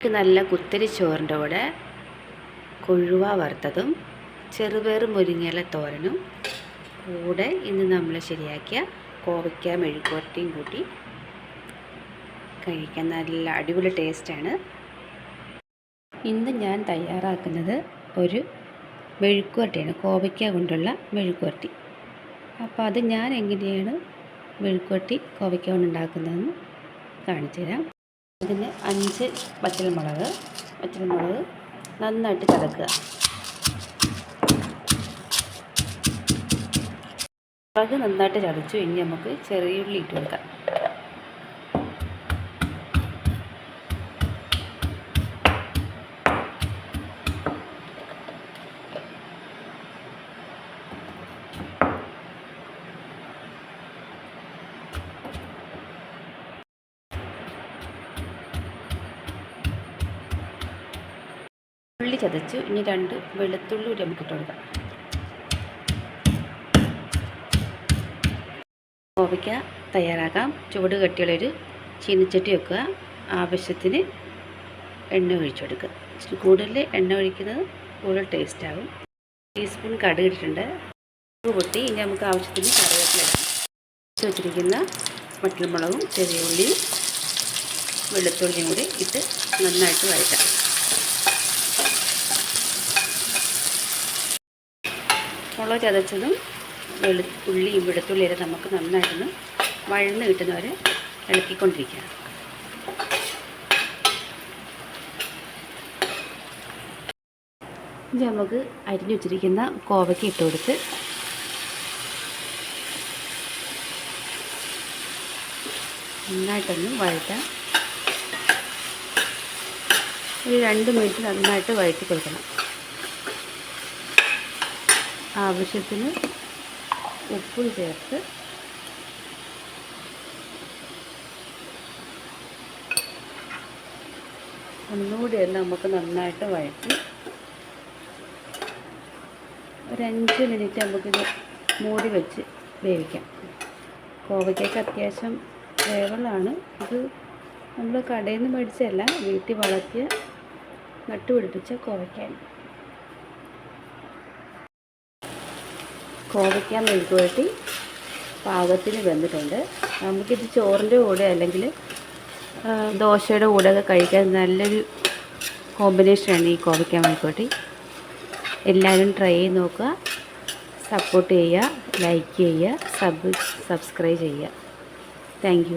നല്ല കുത്തരി ചോറിന്റെ കൂടെ കൊഴുവ വറുത്തതും ചെറുപയർ മുരിങ്ങയില തോരനും കൂടെ ഇന്ന് നമ്മൾ ശരിയാക്കിയ കോവയ്ക്ക മെഴുക്കുവരട്ടിയും കൂട്ടി കഴിക്കാൻ നല്ല അടിപൊളി ടേസ്റ്റാണ്. ഇന്ന് ഞാൻ തയ്യാറാക്കുന്നത് ഒരു മെഴുക്കുവരട്ടിയാണ് കോവയ്ക്ക കൊണ്ടുള്ള മെഴുക്കുവരട്ടി. അപ്പോൾ അത് ഞാൻ എങ്ങനെയാണ് മെഴുക്കുവരട്ടി കോവയ്ക്ക കൊണ്ടുണ്ടാക്കുന്നതെന്ന് കാണിച്ചു തരാം അതിന് അഞ്ച് പച്ചമുളക് പച്ചമുളക് നന്നായിട്ട് കലക്കുക. മുളക് നന്നായിട്ട് ചതച്ചു ഇനി നമുക്ക് ചെറിയ ഉള്ളി ഇട്ട് കൊടുക്കാം. ഉള്ളി ചതച്ചു ഇനി രണ്ട് വെളുത്തുള്ളി കൂടി നമുക്ക് ഇട്ട് കൊടുക്കാം. കോവയ്ക്ക തയ്യാറാക്കാം. ചുവട് കട്ടിയുള്ളൊരു ചീനിച്ചട്ടി വെക്കുക. ആവശ്യത്തിന് എണ്ണ ഒഴിച്ചു കൊടുക്കുക. കൂടുതൽ എണ്ണ ഒഴിക്കുന്നത് കൂടുതൽ ടേസ്റ്റ് ആകും ടീസ്പൂൺ കടുക് ഇട്ടിട്ടുണ്ട്. പൊട്ടി. ഇനി നമുക്ക് ആവശ്യത്തിന് കറിവേപ്പില ഇടാം. വെച്ച് വെച്ചിരിക്കുന്ന മട്ടൽമുളകും ചെറിയ ഉള്ളിയും വെളുത്തുള്ളിയും കൂടി ഇട്ട് നന്നായിട്ട് വഴറ്റാം. മുളക് ചതച്ചതും വെളു ഉള്ളിയും വെളുത്തുള്ളിയും നമുക്ക് നന്നായിട്ടൊന്ന് വഴന്ന് കിട്ടുന്നവരെ ഇളക്കിക്കൊണ്ടിരിക്കുക. ഇനി നമുക്ക് അരിഞ്ഞു വെച്ചിരിക്കുന്ന കോവയ്ക്ക് ഇട്ട് കൊടുത്ത് നന്നായിട്ടൊന്ന് വഴറ്റാം. ഒരു രണ്ട് മിനിറ്റ് നന്നായിട്ട് വഴറ്റി കൊടുക്കണം. ആവശ്യത്തിന് ഉപ്പും ചേർത്ത് ഒന്നുകൂടി എല്ലാം നമുക്ക് നന്നായിട്ട് വഴറ്റി ഒരഞ്ച് മിനിറ്റ് നമുക്കിത് മൂടി വെച്ച് വേവിക്കാം. കോവയ്ക്കൊക്കെ അത്യാവശ്യം വേവലാണ് ഇത് നമ്മൾ കടയിൽ നിന്ന് മേടിച്ചതല്ല വീട്ടിൽ വളർത്തിയ നട്ടുപിടിപ്പിച്ച കോവയ്ക്കാണ്. കോവയ്ക്ക മെഴുക്കുവരട്ടി പാകത്തിന് വെന്തിട്ടുണ്ട്. നമുക്കിത് ചോറിന്റെ കൂടെ അല്ലെങ്കിൽ ദോശയുടെ കൂടെ ഒക്കെ കഴിക്കാൻ നല്ലൊരു കോമ്പിനേഷനാണ് ഈ കോവയ്ക്ക മെഴുക്കുവരട്ടി എല്ലാവരും ട്രൈ ചെയ്ത് നോക്കുക. സപ്പോർട്ട് ചെയ്യുക. ലൈക്ക് ചെയ്യുക. സബ് സബ്സ്ക്രൈബ് ചെയ്യുക. താങ്ക്